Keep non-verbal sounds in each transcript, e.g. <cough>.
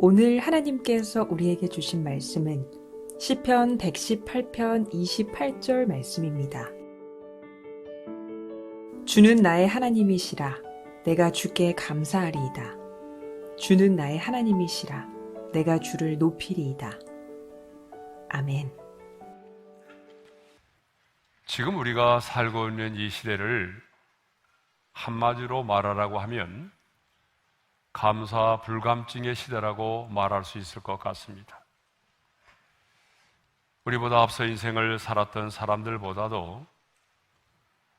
오늘 하나님께서 우리에게 주신 말씀은 시편 118편 28절 말씀입니다. 주는 나의 하나님이시라 내가 주께 감사하리이다. 주는 나의 하나님이시라 내가 주를 높이리이다. 아멘. 지금 우리가 살고 있는 이 시대를 한마디로 말하라고 하면 감사 불감증의 시대라고 말할 수 있을 것 같습니다. 우리보다 앞서 인생을 살았던 사람들보다도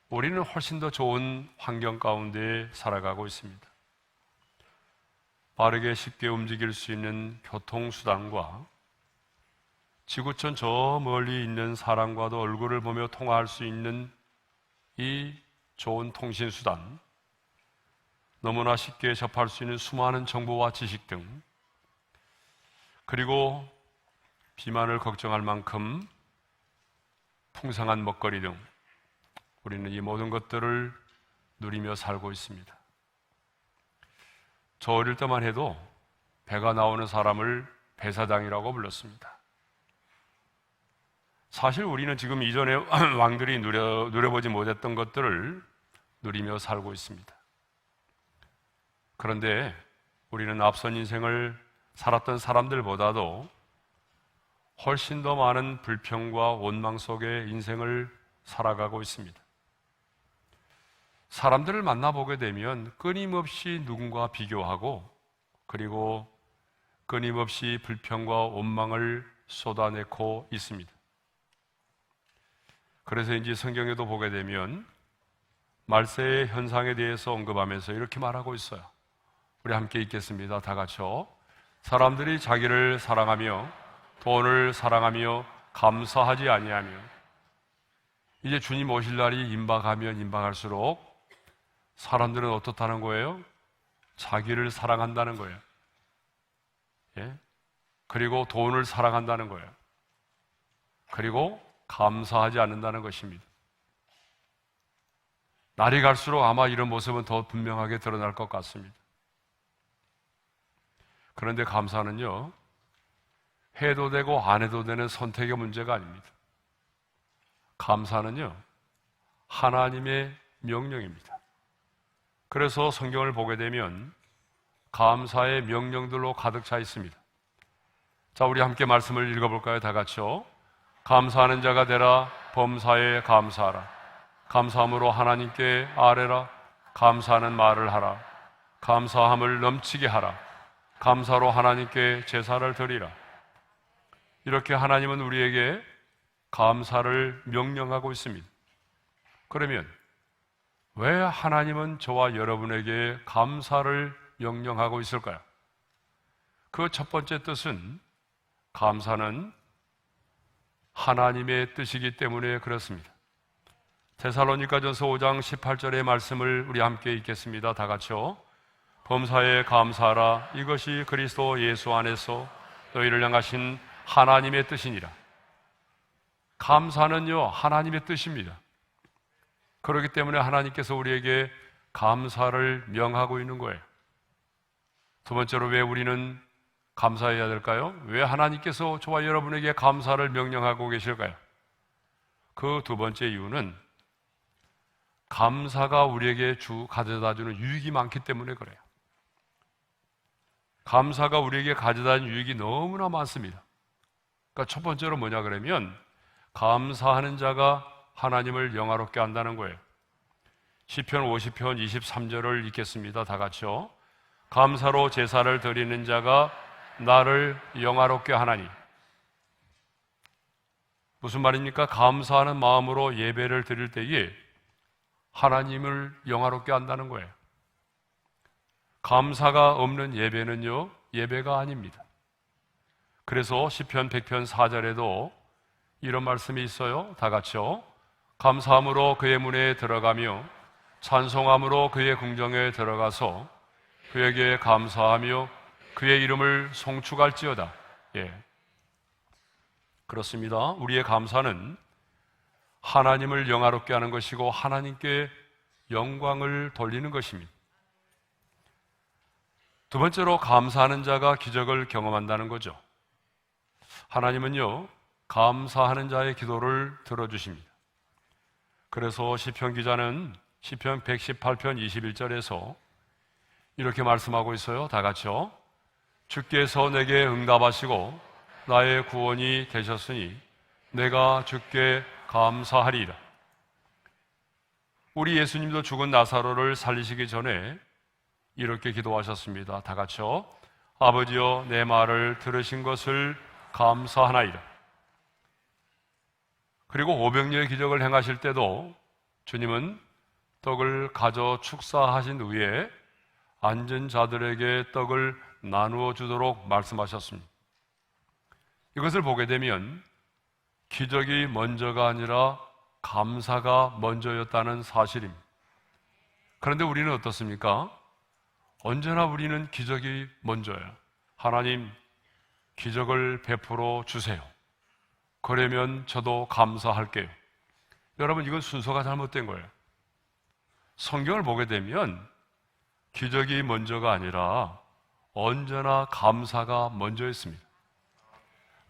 우리는 훨씬 더 좋은 환경 가운데 살아가고 있습니다. 빠르게 쉽게 움직일 수 있는 교통수단과 지구촌 저 멀리 있는 사람과도 얼굴을 보며 통화할 수 있는 이 좋은 통신수단, 너무나 쉽게 접할 수 있는 수많은 정보와 지식 등, 그리고 비만을 걱정할 만큼 풍성한 먹거리 등, 우리는 이 모든 것들을 누리며 살고 있습니다. 저 어릴 때만 해도 배가 나오는 사람을 배사장이라고 불렀습니다. 사실 우리는 지금 이전에 <clears throat> 왕들이 누려, 누려보지 못했던 것들을 누리며 살고 있습니다. 그런데 우리는 앞선 인생을 살았던 사람들보다도 훨씬 더 많은 불평과 원망 속에 인생을 살아가고 있습니다. 사람들을 만나보게 되면 끊임없이 누군가 비교하고 그리고 끊임없이 불평과 원망을 쏟아내고 있습니다. 그래서 이제 성경에도 보게 되면 말세의 현상에 대해서 언급하면서 이렇게 말하고 있어요. 우리 함께 읽겠습니다. 다 같이요. 사람들이 자기를 사랑하며 돈을 사랑하며 감사하지 아니하며 이제 주님 오실 날이 임박하면 임박할수록 사람들은 어떻다는 거예요? 자기를 사랑한다는 거예요. 예? 그리고 돈을 사랑한다는 거예요. 그리고 감사하지 않는다는 것입니다. 날이 갈수록 아마 이런 모습은 더 분명하게 드러날 것 같습니다. 그런데 감사는요, 해도 되고 안 해도 되는 선택의 문제가 아닙니다. 감사는요, 하나님의 명령입니다. 그래서 성경을 보게 되면 감사의 명령들로 가득 차 있습니다. 자, 우리 함께 말씀을 읽어볼까요? 다 같이요. 감사하는 자가 되라 범사에 감사하라 감사함으로 하나님께 아뢰라 감사하는 말을 하라 감사함을 넘치게 하라 감사로 하나님께 제사를 드리라 이렇게 하나님은 우리에게 감사를 명령하고 있습니다. 그러면 왜 하나님은 저와 여러분에게 감사를 명령하고 있을까요? 그 첫 번째 뜻은 감사는 하나님의 뜻이기 때문에 그렇습니다. 테살로니가전서 5장 18절의 말씀을 우리 함께 읽겠습니다. 다 같이요. 범사에 감사하라. 이것이 그리스도 예수 안에서 너희를 향하신 하나님의 뜻이니라. 감사는요, 하나님의 뜻입니다. 그렇기 때문에 하나님께서 우리에게 감사를 명하고 있는 거예요. 두 번째로 왜 우리는 감사해야 될까요? 왜 하나님께서 저와 여러분에게 감사를 명령하고 계실까요? 그 두 번째 이유는 감사가 우리에게 주 가져다 주는 유익이 많기 때문에 그래요. 감사가 우리에게 가져다 주는 유익이 너무나 많습니다. 그러니까 첫 번째로 뭐냐 그러면 감사하는 자가 하나님을 영화롭게 한다는 거예요. 시편 50편 23절을 읽겠습니다. 다 같이요. 감사로 제사를 드리는 자가 나를 영화롭게 하나니. 무슨 말입니까? 감사하는 마음으로 예배를 드릴 때에 하나님을 영화롭게 한다는 거예요. 감사가 없는 예배는요, 예배가 아닙니다. 그래서 시편 100편 4절에도 이런 말씀이 있어요. 다 같이요. 감사함으로 그의 문에 들어가며 찬송함으로 그의 궁정에 들어가서 그에게 감사하며 그의 이름을 송축할지어다. 예. 그렇습니다. 우리의 감사는 하나님을 영화롭게 하는 것이고 하나님께 영광을 돌리는 것입니다. 두 번째로 감사하는 자가 기적을 경험한다는 거죠. 하나님은요, 감사하는 자의 기도를 들어주십니다. 그래서 시편 기자는 시편 118편 21절에서 이렇게 말씀하고 있어요. 다 같이요. 주께서 내게 응답하시고 나의 구원이 되셨으니 내가 주께 감사하리이다. 우리 예수님도 죽은 나사로를 살리시기 전에 이렇게 기도하셨습니다. 다 같이요. 아버지여 내 말을 들으신 것을 감사하나이다. 그리고 오병리의 기적을 행하실 때도 주님은 떡을 가져 축사하신 후에 앉은 자들에게 떡을 나누어 주도록 말씀하셨습니다. 이것을 보게 되면 기적이 먼저가 아니라 감사가 먼저였다는 사실입니다. 그런데 우리는 어떻습니까? 언제나 우리는 기적이 먼저예요. 하나님, 기적을 베풀어 주세요. 그러면 저도 감사할게요. 여러분, 이건 순서가 잘못된 거예요. 성경을 보게 되면 기적이 먼저가 아니라 언제나 감사가 먼저였습니다.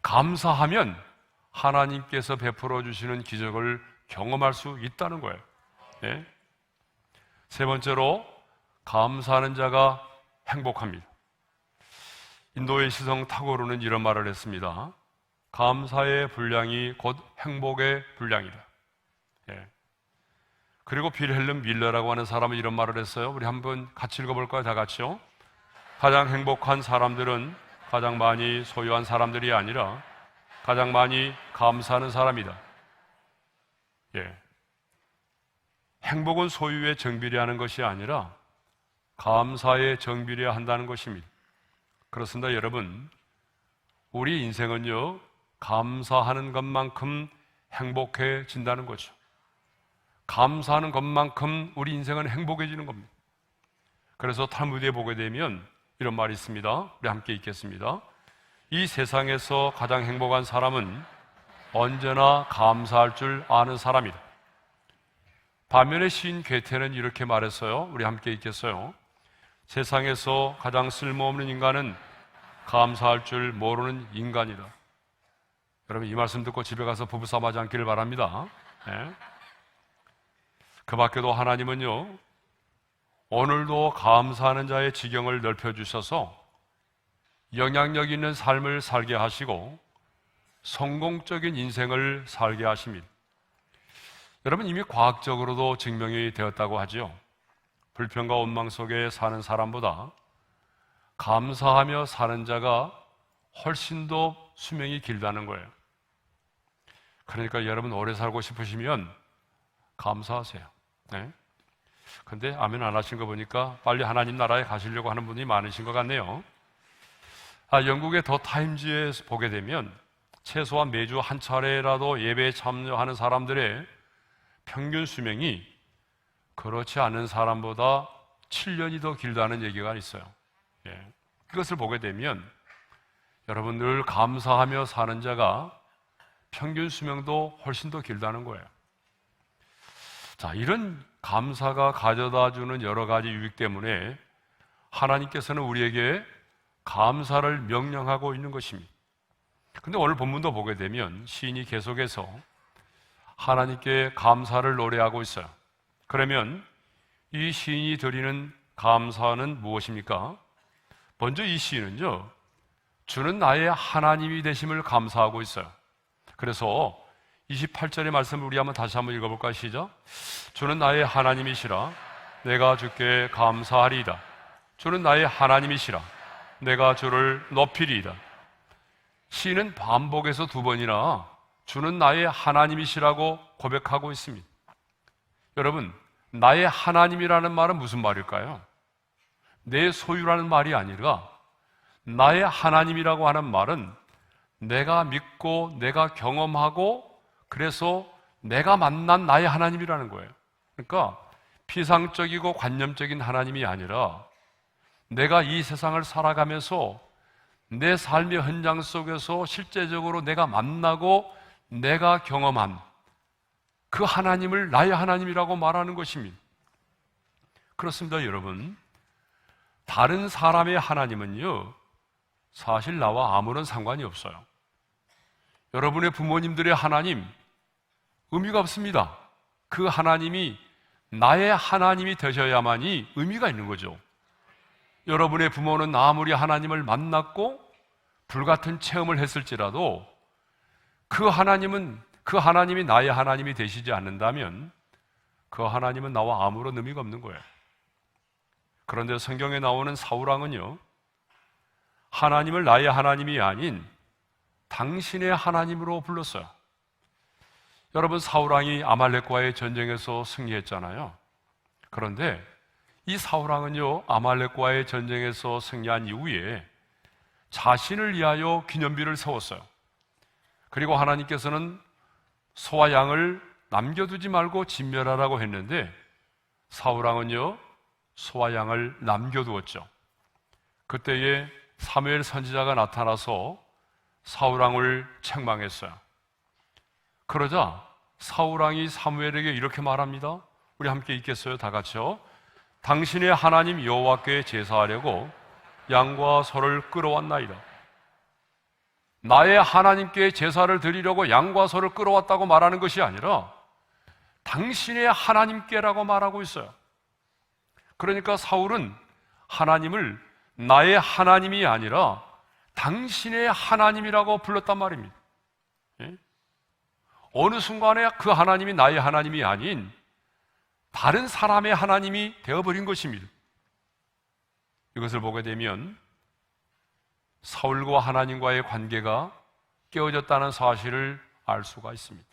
감사하면 하나님께서 베풀어 주시는 기적을 경험할 수 있다는 거예요. 네? 세 번째로 감사하는 자가 행복합니다. 인도의 시성 타고르는 이런 말을 했습니다. 감사의 분량이 곧 행복의 분량이다. 예. 그리고 빌헬름 밀러라고 하는 사람은 이런 말을 했어요. 우리 한번 같이 읽어볼까요? 다 같이요. 가장 행복한 사람들은 가장 많이 소유한 사람들이 아니라 가장 많이 감사하는 사람이다. 예. 행복은 소유에 정비례하는 것이 아니라 감사에 정비례 한다는 것입니다. 그렇습니다, 여러분. 우리 인생은요, 감사하는 것만큼 행복해진다는 거죠. 감사하는 것만큼 우리 인생은 행복해지는 겁니다. 그래서 탈무드에 보게 되면 이런 말이 있습니다. 우리 함께 읽겠습니다. 이 세상에서 가장 행복한 사람은 언제나 감사할 줄 아는 사람이다. 반면에 시인 괴테는 이렇게 말했어요. 우리 함께 읽겠어요. 세상에서 가장 쓸모없는 인간은 감사할 줄 모르는 인간이다. 여러분 이 말씀 듣고 집에 가서 부부싸움 하지 않기를 바랍니다. 네. 그 밖에도 하나님은요 오늘도 감사하는 자의 지경을 넓혀 주셔서 영향력 있는 삶을 살게 하시고 성공적인 인생을 살게 하십니다. 여러분 이미 과학적으로도 증명이 되었다고 하죠. 불평과 원망 속에 사는 사람보다 감사하며 사는 자가 훨씬 더 수명이 길다는 거예요. 그러니까 여러분 오래 살고 싶으시면 감사하세요. 네? 근데 아멘 안 하신 거 보니까 빨리 하나님 나라에 가시려고 하는 분이 많으신 것 같네요. 아, 영국의 더 타임즈에 보게 되면 최소한 매주 한 차례라도 예배에 참여하는 사람들의 평균 수명이 그렇지 않은 사람보다 7년이 더 길다는 얘기가 있어요. 예. 그것을 보게 되면 여러분 늘 감사하며 사는 자가 평균 수명도 훨씬 더 길다는 거예요. 자, 이런 감사가 가져다 주는 여러 가지 유익 때문에 하나님께서는 우리에게 감사를 명령하고 있는 것입니다. 근데 오늘 본문도 보게 되면 시인이 계속해서 하나님께 감사를 노래하고 있어요. 그러면 이 시인이 드리는 감사는 무엇입니까? 먼저 이 시인은요, 주는 나의 하나님이 되심을 감사하고 있어요. 그래서 28절의 말씀을 우리 한번 다시 한번 읽어볼까 시죠? 주는 나의 하나님이시라 내가 주께 감사하리이다. 주는 나의 하나님이시라 내가 주를 높이리이다. 시인은 반복해서 두 번이나 주는 나의 하나님이시라고 고백하고 있습니다. 여러분, 나의 하나님이라는 말은 무슨 말일까요? 내 소유라는 말이 아니라 나의 하나님이라고 하는 말은 내가 믿고 내가 경험하고 그래서 내가 만난 나의 하나님이라는 거예요. 그러니까 피상적이고 관념적인 하나님이 아니라 내가 이 세상을 살아가면서 내 삶의 현장 속에서 실제적으로 내가 만나고 내가 경험한 그 하나님을 나의 하나님이라고 말하는 것입니다. 그렇습니다, 여러분. 다른 사람의 하나님은요, 사실 나와 아무런 상관이 없어요. 여러분의 부모님들의 하나님, 의미가 없습니다. 그 하나님이 나의 하나님이 되셔야만이 의미가 있는 거죠. 여러분의 부모는 아무리 하나님을 만났고 불같은 체험을 했을지라도 그 하나님은 그 하나님이 나의 하나님이 되시지 않는다면 그 하나님은 나와 아무런 의미가 없는 거예요. 그런데 성경에 나오는 사우랑은요, 하나님을 나의 하나님이 아닌 당신의 하나님으로 불렀어요. 여러분, 사우랑이 아말렉과의 전쟁에서 승리했잖아요. 그런데 이 사우랑은요, 아말렉과의 전쟁에서 승리한 이후에 자신을 위하여 기념비를 세웠어요. 그리고 하나님께서는 소와 양을 남겨두지 말고 진멸하라고 했는데 사우랑은요, 소와 양을 남겨두었죠. 그때에 사무엘 선지자가 나타나서 사우랑을 책망했어요. 그러자 사우랑이 사무엘에게 이렇게 말합니다. 우리 함께 읽겠어요? 다 같이요. 당신의 하나님 여호와께 제사하려고 양과 소를 끌어왔나이다. 나의 하나님께 제사를 드리려고 양과 소를 끌어왔다고 말하는 것이 아니라 당신의 하나님께라고 말하고 있어요. 그러니까 사울은 하나님을 나의 하나님이 아니라 당신의 하나님이라고 불렀단 말입니다. 예? 어느 순간에 그 하나님이 나의 하나님이 아닌 다른 사람의 하나님이 되어버린 것입니다. 이것을 보게 되면 사울과 하나님과의 관계가 깨어졌다는 사실을 알 수가 있습니다.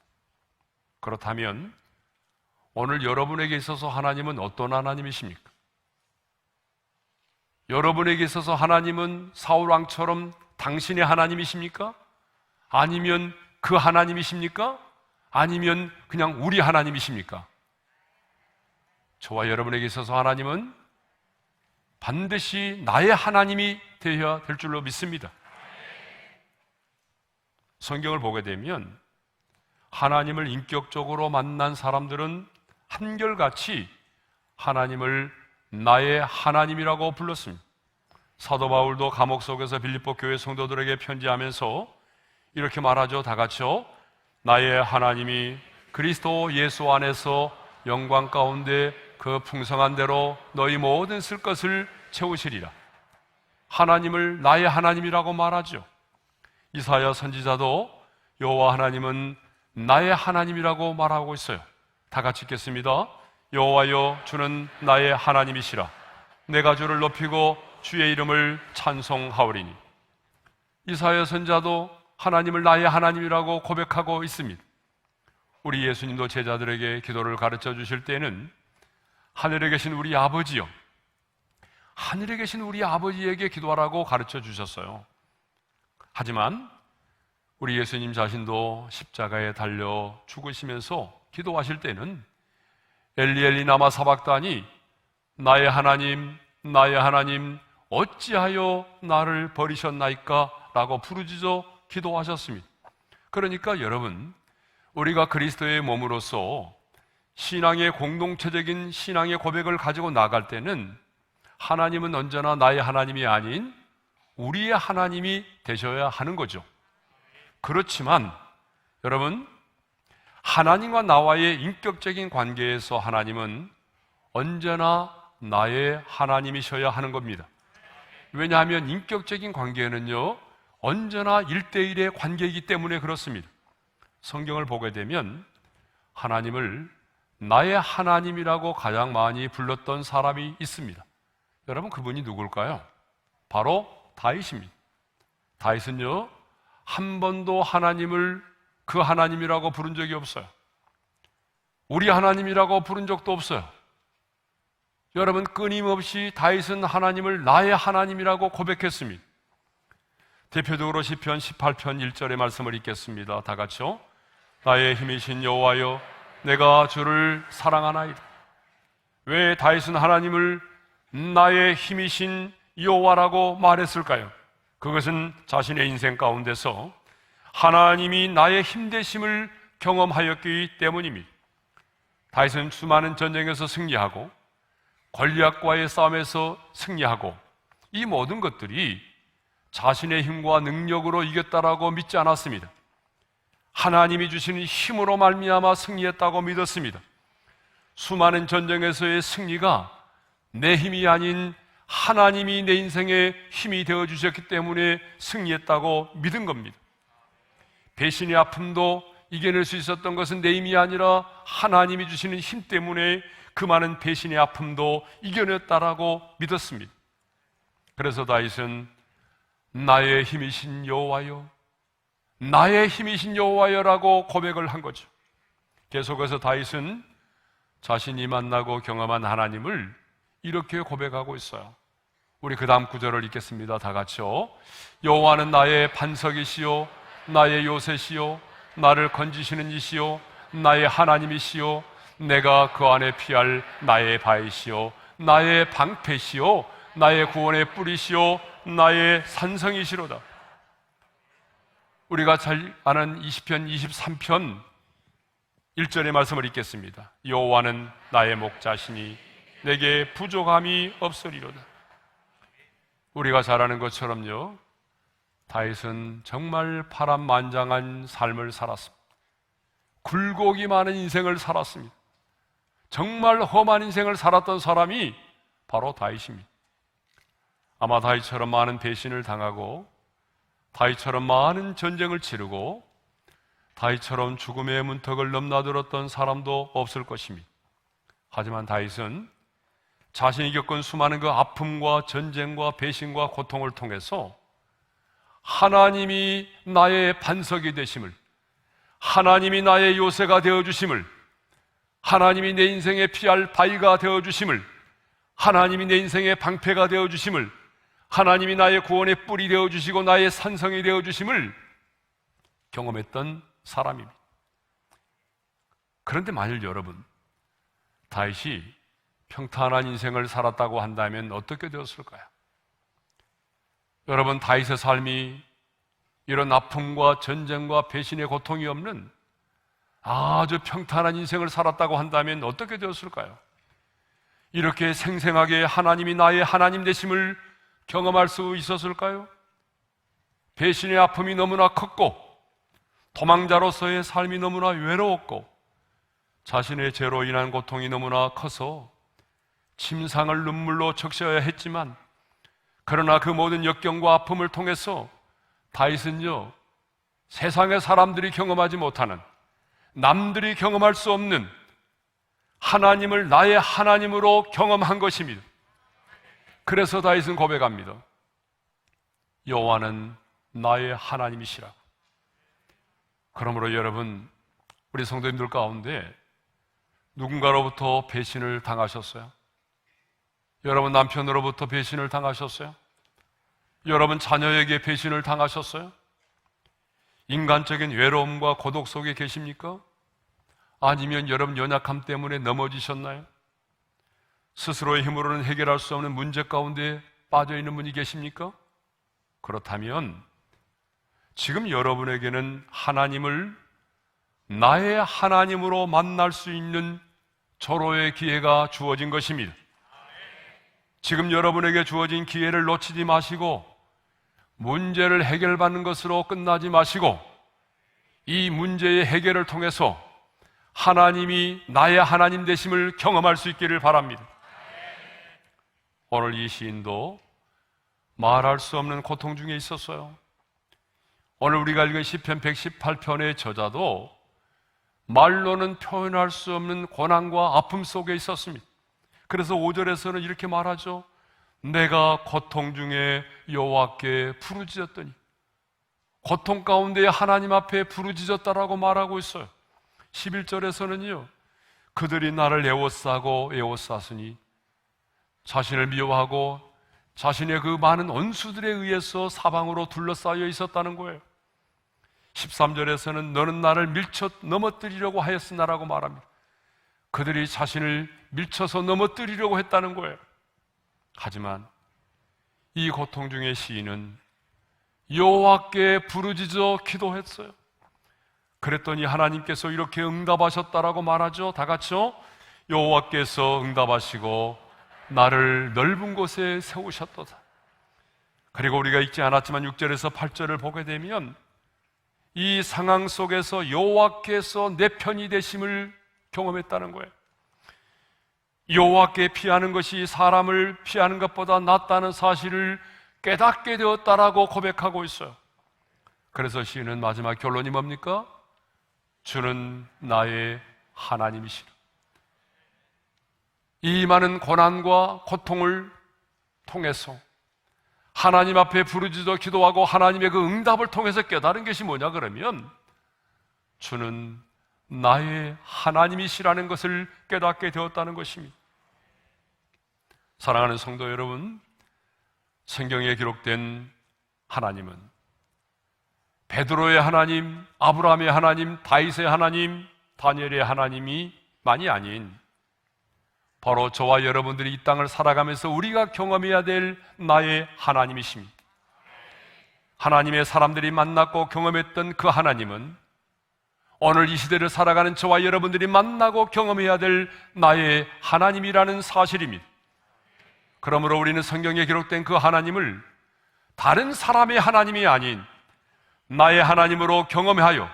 그렇다면 오늘 여러분에게 있어서 하나님은 어떤 하나님이십니까? 여러분에게 있어서 하나님은 사울 왕처럼 당신의 하나님이십니까? 아니면 그 하나님이십니까? 아니면 그냥 우리 하나님이십니까? 저와 여러분에게 있어서 하나님은 반드시 나의 하나님이 되어야 될 줄로 믿습니다. 성경을 보게 되면 하나님을 인격적으로 만난 사람들은 한결같이 하나님을 나의 하나님이라고 불렀습니다. 사도 바울도 감옥 속에서 빌립보 교회 성도들에게 편지하면서 이렇게 말하죠. 다 같이요. 나의 하나님이 그리스도 예수 안에서 영광 가운데 그 풍성한 대로 너희 모든 쓸 것을 채우시리라. 하나님을 나의 하나님이라고 말하죠. 이사야 선지자도 여호와 하나님은 나의 하나님이라고 말하고 있어요. 다 같이 읽겠습니다. 여호와여 주는 나의 하나님이시라. 내가 주를 높이고 주의 이름을 찬송하오리니. 이사야 선자도 하나님을 나의 하나님이라고 고백하고 있습니다. 우리 예수님도 제자들에게 기도를 가르쳐 주실 때는 하늘에 계신 우리 아버지요. 하늘에 계신 우리 아버지에게 기도하라고 가르쳐 주셨어요. 하지만 우리 예수님 자신도 십자가에 달려 죽으시면서 기도하실 때는 엘리엘리 나마 사박다니 나의 하나님 나의 하나님 어찌하여 나를 버리셨나이까 라고 부르짖어 기도하셨습니다. 그러니까 여러분 우리가 그리스도의 몸으로서 신앙의 공동체적인 신앙의 고백을 가지고 나갈 때는 하나님은 언제나 나의 하나님이 아닌 우리의 하나님이 되셔야 하는 거죠. 그렇지만 여러분 하나님과 나와의 인격적인 관계에서 하나님은 언제나 나의 하나님이셔야 하는 겁니다. 왜냐하면 인격적인 관계는요, 언제나 일대일의 관계이기 때문에 그렇습니다. 성경을 보게 되면 하나님을 나의 하나님이라고 가장 많이 불렀던 사람이 있습니다. 여러분, 그분이 누굴까요? 바로 다윗입니다. 다윗은요, 한 번도 하나님을 그 하나님이라고 부른 적이 없어요. 우리 하나님이라고 부른 적도 없어요. 여러분 끊임없이 다윗은 하나님을 나의 하나님이라고 고백했습니다. 대표적으로 시편 18편 1절의 말씀을 읽겠습니다. 다 같이요. 나의 힘이신 여호와여 내가 주를 사랑하나이다. 왜 다윗은 하나님을 나의 힘이신 여호와라고 말했을까요? 그것은 자신의 인생 가운데서 하나님이 나의 힘대심을 경험하였기 때문입니다. 다윗은 수많은 전쟁에서 승리하고 권리학과의 싸움에서 승리하고 이 모든 것들이 자신의 힘과 능력으로 이겼다라고 믿지 않았습니다. 하나님이 주시는 힘으로 말미암아 승리했다고 믿었습니다. 수많은 전쟁에서의 승리가 내 힘이 아닌 하나님이 내 인생의 힘이 되어 주셨기 때문에 승리했다고 믿은 겁니다. 배신의 아픔도 이겨낼 수 있었던 것은 내 힘이 아니라 하나님이 주시는 힘 때문에 그 많은 배신의 아픔도 이겨냈다라고 믿었습니다. 그래서 다윗은 나의 힘이신 여호와여, 나의 힘이신 여호와여라고 고백을 한 거죠. 계속해서 다윗은 자신이 만나고 경험한 하나님을 이렇게 고백하고 있어요. 우리 그 다음 구절을 읽겠습니다. 다 같이요. 여호와는 나의 반석이시요, 나의 요새시요, 나를 건지시는 이시요, 나의 하나님이시요, 내가 그 안에 피할 나의 바이시요, 나의 방패시요, 나의 구원의 뿌리시요, 나의 산성이시로다. 우리가 잘 아는 20편, 23편 1절의 말씀을 읽겠습니다. 여호와는 나의 목자시니 내게 부족함이 없으리로다. 우리가 잘 아는 것처럼요. 다윗은 정말 파란만장한 삶을 살았습니다. 굴곡이 많은 인생을 살았습니다. 정말 험한 인생을 살았던 사람이 바로 다윗입니다. 아마 다윗처럼 많은 배신을 당하고 다윗처럼 많은 전쟁을 치르고 다윗처럼 죽음의 문턱을 넘나들었던 사람도 없을 것입니다. 하지만 다윗은 자신이 겪은 수많은 그 아픔과 전쟁과 배신과 고통을 통해서 하나님이 나의 반석이 되심을, 하나님이 나의 요새가 되어 주심을, 하나님이 내 인생의 피할 바위가 되어 주심을, 하나님이 내 인생의 방패가 되어 주심을, 하나님이 나의 구원의 뿔이 되어 주시고 나의 산성이 되어 주심을 경험했던 사람입니다. 그런데 만일 여러분 다윗이 평탄한 인생을 살았다고 한다면 어떻게 되었을까요? 여러분 다윗의 삶이 이런 아픔과 전쟁과 배신의 고통이 없는 아주 평탄한 인생을 살았다고 한다면 어떻게 되었을까요? 이렇게 생생하게 하나님이 나의 하나님 되심을 경험할 수 있었을까요? 배신의 아픔이 너무나 컸고 도망자로서의 삶이 너무나 외로웠고 자신의 죄로 인한 고통이 너무나 커서 침상을 눈물로 적셔야 했지만 그러나 그 모든 역경과 아픔을 통해서 다윗은요 세상의 사람들이 경험하지 못하는 남들이 경험할 수 없는 하나님을 나의 하나님으로 경험한 것입니다. 그래서 다윗은 고백합니다. 여호와는 나의 하나님이시라. 그러므로 여러분 우리 성도님들 가운데 누군가로부터 배신을 당하셨어요? 여러분 남편으로부터 배신을 당하셨어요? 여러분 자녀에게 배신을 당하셨어요? 인간적인 외로움과 고독 속에 계십니까? 아니면 여러분 연약함 때문에 넘어지셨나요? 스스로의 힘으로는 해결할 수 없는 문제 가운데 빠져 있는 분이 계십니까? 그렇다면 지금 여러분에게는 하나님을 나의 하나님으로 만날 수 있는 절호의 기회가 주어진 것입니다. 지금 여러분에게 주어진 기회를 놓치지 마시고 문제를 해결받는 것으로 끝나지 마시고 이 문제의 해결을 통해서 하나님이 나의 하나님 되심을 경험할 수 있기를 바랍니다. 오늘 이 시인도 말할 수 없는 고통 중에 있었어요. 오늘 우리가 읽은 시편 118편의 저자도 말로는 표현할 수 없는 고난과 아픔 속에 있었습니다. 그래서 5절에서는 이렇게 말하죠. 내가 고통 중에 여호와께 부르짖었더니 고통 가운데 하나님 앞에 부르짖었다라고 말하고 있어요. 11절에서는요. 그들이 나를 에워싸고 에워쌌으니 자신을 미워하고 자신의 그 많은 원수들에 의해서 사방으로 둘러싸여 있었다는 거예요. 13절에서는 너는 나를 밀쳐 넘어뜨리려고 하였으나라고 말합니다. 그들이 자신을 밀쳐서 넘어뜨리려고 했다는 거예요. 하지만 이 고통 중에 시인은 여호와께 부르짖어 기도했어요. 그랬더니 하나님께서 이렇게 응답하셨다라고 말하죠. 다 같이요. 여호와께서 응답하시고 나를 넓은 곳에 세우셨도다. 그리고 우리가 읽지 않았지만 6절에서 8절을 보게 되면 이 상황 속에서 여호와께서 내 편이 되심을 경험했다는 거예요. 여호와께 피하는 것이 사람을 피하는 것보다 낫다는 사실을 깨닫게 되었다라고 고백하고 있어요. 그래서 시인은 마지막 결론이 뭡니까? 주는 나의 하나님이시라. 이 많은 고난과 고통을 통해서 하나님 앞에 부르짖어 기도하고 하나님의 그 응답을 통해서 깨달은 것이 뭐냐 그러면 주는 나의 하나님이시라는 것을 깨닫게 되었다는 것입니다. 사랑하는 성도 여러분, 성경에 기록된 하나님은 베드로의 하나님, 아브라함의 하나님, 다윗의 하나님, 다니엘의 하나님이 많이 아닌 바로 저와 여러분들이 이 땅을 살아가면서 우리가 경험해야 될 나의 하나님이십니다. 하나님의 사람들이 만났고 경험했던 그 하나님은 오늘 이 시대를 살아가는 저와 여러분들이 만나고 경험해야 될 나의 하나님이라는 사실입니다. 그러므로 우리는 성경에 기록된 그 하나님을 다른 사람의 하나님이 아닌 나의 하나님으로 경험하여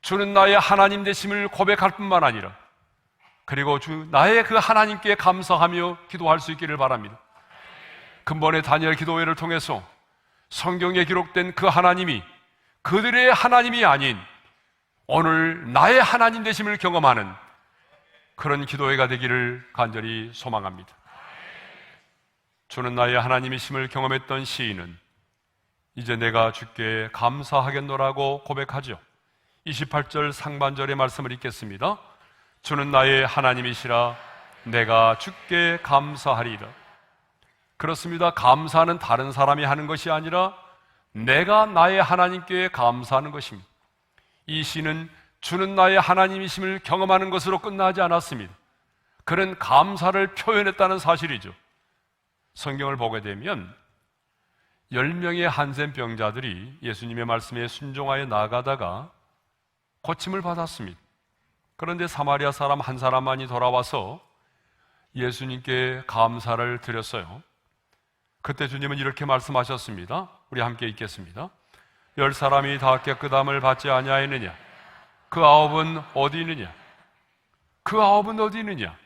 주는 나의 하나님 되심을 고백할 뿐만 아니라 그리고 주 나의 그 하나님께 감사하며 기도할 수 있기를 바랍니다. 근본의 다니엘 기도회를 통해서 성경에 기록된 그 하나님이 그들의 하나님이 아닌 오늘 나의 하나님 되심을 경험하는 그런 기도회가 되기를 간절히 소망합니다. 주는 나의 하나님이심을 경험했던 시인은 이제 내가 주께 감사하겠노라고 고백하죠. 28절 상반절의 말씀을 읽겠습니다. 주는 나의 하나님이시라 내가 주께 감사하리이다. 그렇습니다. 감사는 다른 사람이 하는 것이 아니라 내가 나의 하나님께 감사하는 것입니다. 이 시는 주는 나의 하나님이심을 경험하는 것으로 끝나지 않았습니다. 그런 감사를 표현했다는 사실이죠. 성경을 보게 되면 10명의 한센병자들이 예수님의 말씀에 순종하여 나가다가 고침을 받았습니다. 그런데 사마리아 사람 한 사람만이 돌아와서 예수님께 감사를 드렸어요. 그때 주님은 이렇게 말씀하셨습니다. 우리 함께 읽겠습니다. 열 사람이 다 깨끗함을 받지 아니하였느냐? 그 아홉은 어디 있느냐? 그 아홉은 어디 있느냐?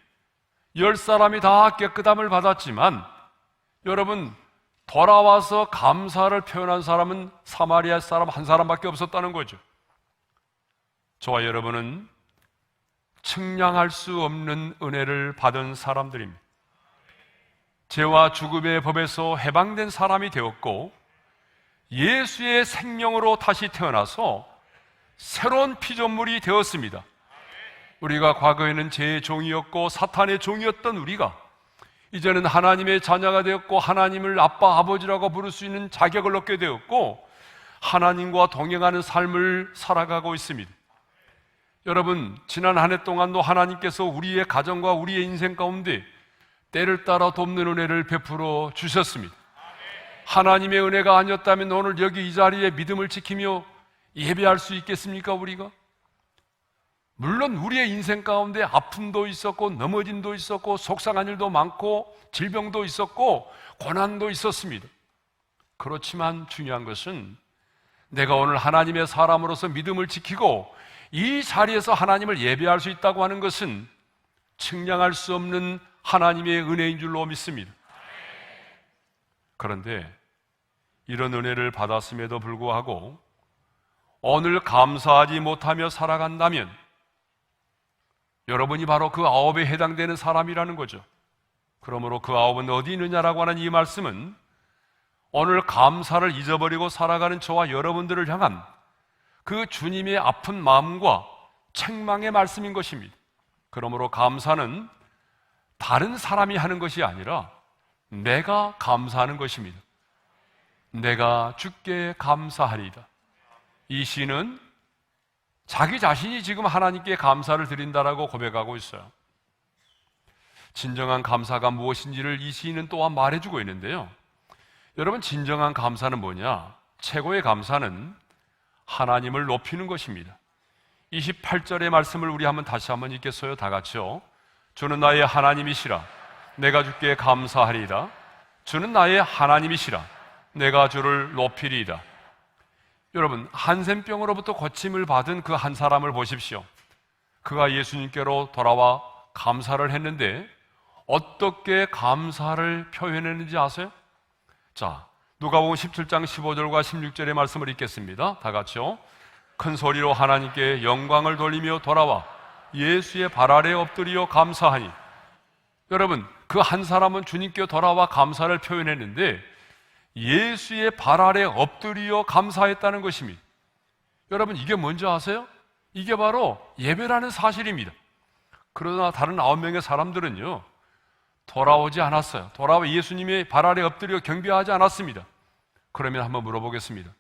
열 사람이 다 깨끗함을 받았지만 여러분 돌아와서 감사를 표현한 사람은 사마리아 사람 한 사람밖에 없었다는 거죠. 저와 여러분은 측량할 수 없는 은혜를 받은 사람들입니다. 죄와 죽음의 법에서 해방된 사람이 되었고 예수의 생명으로 다시 태어나서 새로운 피조물이 되었습니다. 우리가 과거에는 죄의 종이었고 사탄의 종이었던 우리가 이제는 하나님의 자녀가 되었고 하나님을 아빠 아버지라고 부를 수 있는 자격을 얻게 되었고 하나님과 동행하는 삶을 살아가고 있습니다. 여러분, 지난 한 해 동안도 하나님께서 우리의 가정과 우리의 인생 가운데 때를 따라 돕는 은혜를 베풀어 주셨습니다. 하나님의 은혜가 아니었다면 오늘 여기 이 자리에 믿음을 지키며 예배할 수 있겠습니까, 우리가? 물론 우리의 인생 가운데 아픔도 있었고 넘어짐도 있었고 속상한 일도 많고 질병도 있었고 고난도 있었습니다. 그렇지만 중요한 것은 내가 오늘 하나님의 사람으로서 믿음을 지키고 이 자리에서 하나님을 예배할 수 있다고 하는 것은 측량할 수 없는 하나님의 은혜인 줄로 믿습니다. 그런데 이런 은혜를 받았음에도 불구하고 오늘 감사하지 못하며 살아간다면 여러분이 바로 그 아홉에 해당되는 사람이라는 거죠. 그러므로 그 아홉은 어디 있느냐라고 하는 이 말씀은 오늘 감사를 잊어버리고 살아가는 저와 여러분들을 향한 그 주님의 아픈 마음과 책망의 말씀인 것입니다. 그러므로 감사는 다른 사람이 하는 것이 아니라 내가 감사하는 것입니다. 내가 주께 감사하리이다. 이 시는 자기 자신이 지금 하나님께 감사를 드린다라고 고백하고 있어요. 진정한 감사가 무엇인지를 이 시인은 또한 말해주고 있는데요. 여러분, 진정한 감사는 뭐냐? 최고의 감사는 하나님을 높이는 것입니다. 28절의 말씀을 우리 한번 다시 한번 읽겠어요. 다 같이요. 주는 나의 하나님이시라. 내가 주께 감사하리이다. 주는 나의 하나님이시라. 내가 주를 높이리이다. 여러분, 한센병으로부터 고침을 받은 그 한 사람을 보십시오. 그가 예수님께로 돌아와 감사를 했는데 어떻게 감사를 표현했는지 아세요? 자, 누가복음 17장 15절과 16절의 말씀을 읽겠습니다. 다 같이요. 큰 소리로 하나님께 영광을 돌리며 돌아와 예수의 발 아래 엎드리어 감사하니 여러분, 그 한 사람은 주님께 돌아와 감사를 표현했는데 예수의 발 아래 엎드리어 감사했다는 것입니다. 여러분, 이게 뭔지 아세요? 이게 바로 예배라는 사실입니다. 그러나 다른 아홉 명의 사람들은요, 돌아오지 않았어요. 돌아와 예수님의 발 아래 엎드려 경배하지 않았습니다. 그러면 한번 물어보겠습니다.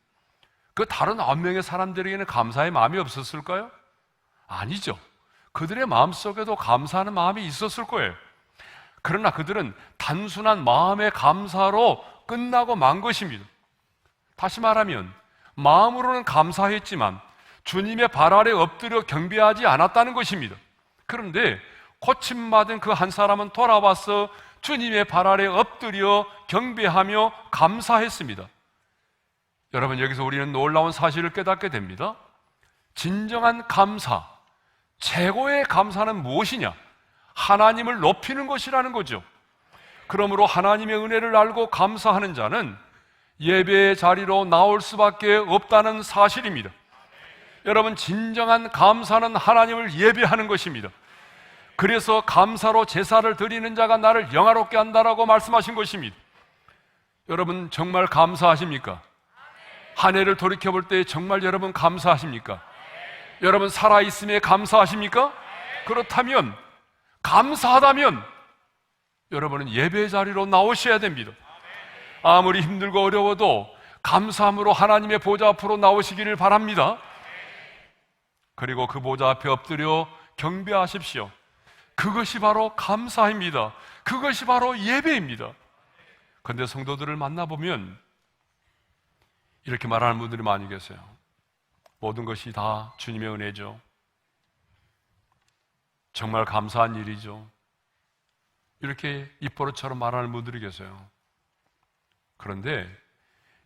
그 다른 아홉 명의 사람들에게는 감사의 마음이 없었을까요? 아니죠. 그들의 마음 속에도 감사하는 마음이 있었을 거예요. 그러나 그들은 단순한 마음의 감사로 끝나고 만 것입니다. 다시 말하면 마음으로는 감사했지만 주님의 발 아래 엎드려 경배하지 않았다는 것입니다. 그런데 고침받은 그 한 사람은 돌아와서 주님의 발 아래 엎드려 경배하며 감사했습니다. 여러분 여기서 우리는 놀라운 사실을 깨닫게 됩니다. 진정한 감사, 최고의 감사는 무엇이냐? 하나님을 높이는 것이라는 거죠. 그러므로 하나님의 은혜를 알고 감사하는 자는 예배의 자리로 나올 수밖에 없다는 사실입니다. 여러분, 진정한 감사는 하나님을 예배하는 것입니다. 그래서 감사로 제사를 드리는 자가 나를 영화롭게 한다라고 말씀하신 것입니다. 여러분, 정말 감사하십니까? 한 해를 돌이켜 볼 때 정말 여러분 감사하십니까? 여러분 살아 있음에 감사하십니까? 그렇다면, 감사하다면, 여러분은 예배 자리로 나오셔야 됩니다. 아무리 힘들고 어려워도 감사함으로 하나님의 보좌 앞으로 나오시기를 바랍니다. 그리고 그 보좌 앞에 엎드려 경배하십시오. 그것이 바로 감사입니다. 그것이 바로 예배입니다. 근데 성도들을 만나보면 이렇게 말하는 분들이 많이 계세요. 모든 것이 다 주님의 은혜죠. 정말 감사한 일이죠. 이렇게 입버릇처럼 말하는 분들이 계세요. 그런데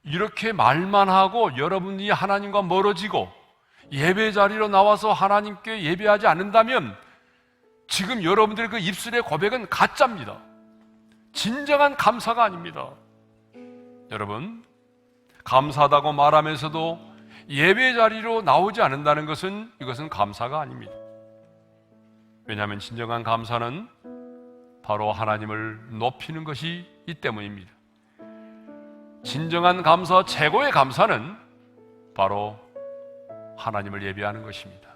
이렇게 말만 하고 여러분이 하나님과 멀어지고 예배 자리로 나와서 하나님께 예배하지 않는다면 지금 여러분들의 그 입술의 고백은 가짜입니다. 진정한 감사가 아닙니다. 여러분, 감사하다고 말하면서도 예배 자리로 나오지 않는다는 것은 이것은 감사가 아닙니다. 왜냐하면 진정한 감사는 바로 하나님을 높이는 것이 이 때문입니다. 진정한 감사, 최고의 감사는 바로 하나님을 예배하는 것입니다.